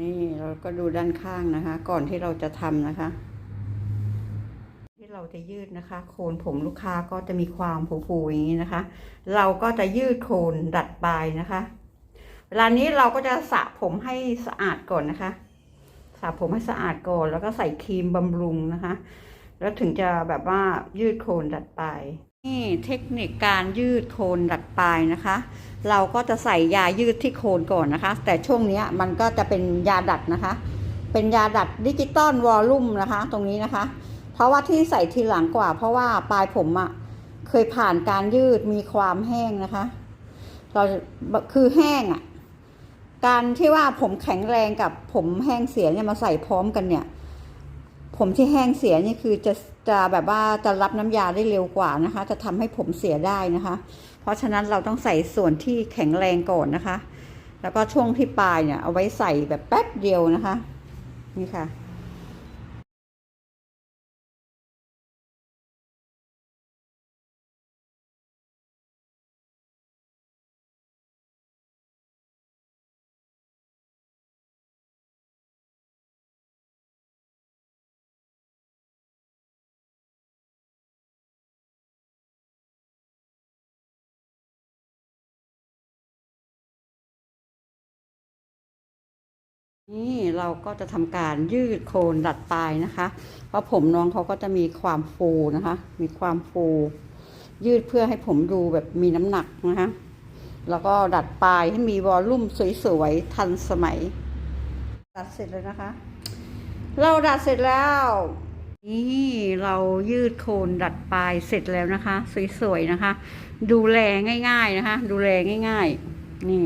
นี่เราก็ดูด้านข้างนะคะ ก่อนที่เราจะทำนะคะ ที่เราจะยืดนะคะ โคนผมลูกค้าก็จะมีความฟูๆอย่างนี้นะคะ เราก็จะยืดโคนดัดปลายนะคะ เวลานี้เราก็จะสระผมให้สะอาดก่อนนะคะสระผมให้สะอาดก่อนแล้วก็ใส่ครีมบำรุงนะคะ แล้วถึงจะแบบว่ายืดโคนดัดปลาย นี่เทคนิคการยืดโคนดัดปลายนะคะ เราก็จะใส่ยายืดที่โคนก่อนนะคะ แต่ช่วงนี้มันก็จะเป็นยาดัดนะคะ เป็นยาดัดดิจิตอลวอลลุ่มนะคะ ตรงนี้นะคะ เพราะว่าที่ใส่ทีหลังกว่า เพราะว่าปลายผมอะ่ะเคยผ่านการยืดมีความแห้งนะคะ เราคือแห้งอะ่ะการที่ว่าผมแข็งแรงกับผมแห้งเสียเนี่ยมาใส่พร้อมกันเนี่ย ผมที่แห้งเสียนี่คือจะจะแบบว่าจะรับน้ำยาได้เร็วกว่านะคะ จะทำให้ผมเสียได้นะคะ เพราะฉะนั้นเราต้องใส่ส่วนที่แข็งแรงก่อนนะคะ แล้วก็ช่วงที่ปลายเนี่ยเอาไว้ใส่แบบแป๊บเดียวนะคะ นี่ค่ะ นี่เราก็จะทำการยืดโคนดัดปลายนะคะ เพราะผมน้องเขาก็จะมีความฟูนะคะ มีความฟู ยืดเพื่อให้ผมดูแบบมีน้ำหนักนะคะ แล้วก็ดัดปลายให้มีวอลลุ่มสวยๆทันสมัย ดัดเสร็จเลยนะคะ เราดัดเสร็จแล้ว นี่เรายืดโคนดัดปลายเสร็จแล้วนะคะ สวยๆนะคะ ดูแลง่าย ๆนะคะ ดูแลง่าย ๆ นี่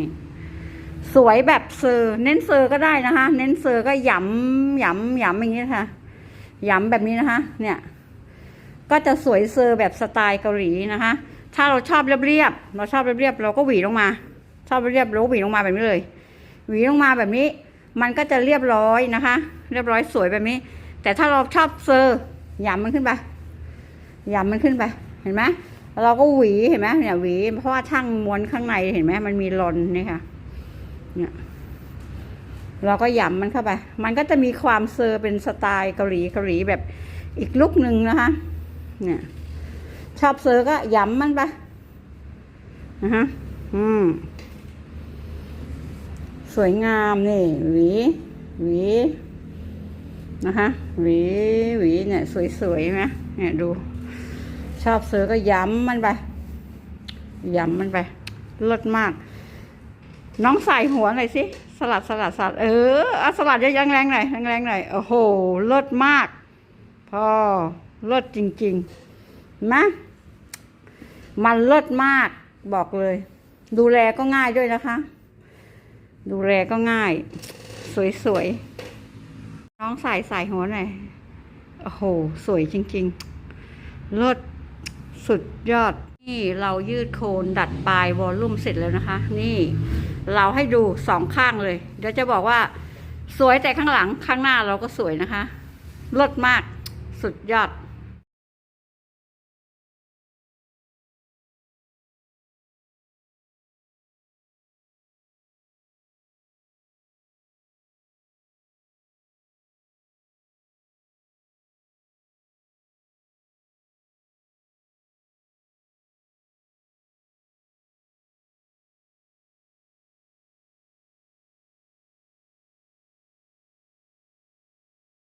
สวยแบบเซอร์เน้นเซอร์ก็ได้นะคะ เน้นเซอร์ก็หยำหยำหยำอย่างนี้นะคะหยำแบบนี้นะคะ เนี่ย ก็จะสวยเซอร์แบบสไตล์เกาหลีนะคะ ถ้าเราชอบเรียบๆเราชอบเรียบๆเราก็หวีลงมา ชอบเรียบๆเราก็หวีลงมาแบบนี้เลย หวีลงมาแบบนี้ มันก็จะเรียบร้อยนะคะ เรียบร้อยสวยแบบนี้ แต่ถ้าเราชอบเซอร์หยำมันขึ้นไปหยำมันขึ้นไปเห็นไหมเราก็หวีเห็นไหมเนี่ยหวีเพราะว่าช่างม้วนข้างในเห็นไหมมันมีรอนนี่ค่ะ เนี่ยเราก็ยำมันเข้าไป มันก็จะมีความเซอร์เป็นสไตล์เกาหลีเกาหลีแบบอีกลุกหนึ่งนะคะ เนี่ย ชอบเซอร์ก็ยำมันไปนะฮะ อืม สวยงามนี่หวีหวีนะคะหวีหวีเนี่ย สวยๆไหมเนี่ยดู ชอบเซอร์ก็ย้ำมันไปย้ำมันไปเลิศมาก น้องใส่หัวหน่อยสิ สลัดสลัดสลัด เออเอาสลัดยังแรงหน่อยแรงๆหน่อย โอ้โหเลิศมาก พอเลิศจริงๆนไหมมันเลิศมากบอกเลย ดูแลก็ง่ายด้วยนะคะ ดูแลก็ง่าย สวยๆ น้องใส่ใส่หัวหน่อย โอ้โห สวยจริงๆ เลิศสุดยอด นี่เรายืดโคนดัดปลายวอลลุ่มเสร็จแล้วนะคะ นี่ เราให้ดูสองข้างเลย เดี๋ยวจะบอกว่า สวยแต่ข้างหลังข้างหน้าเราก็สวยนะคะเลิศมากสุดยอด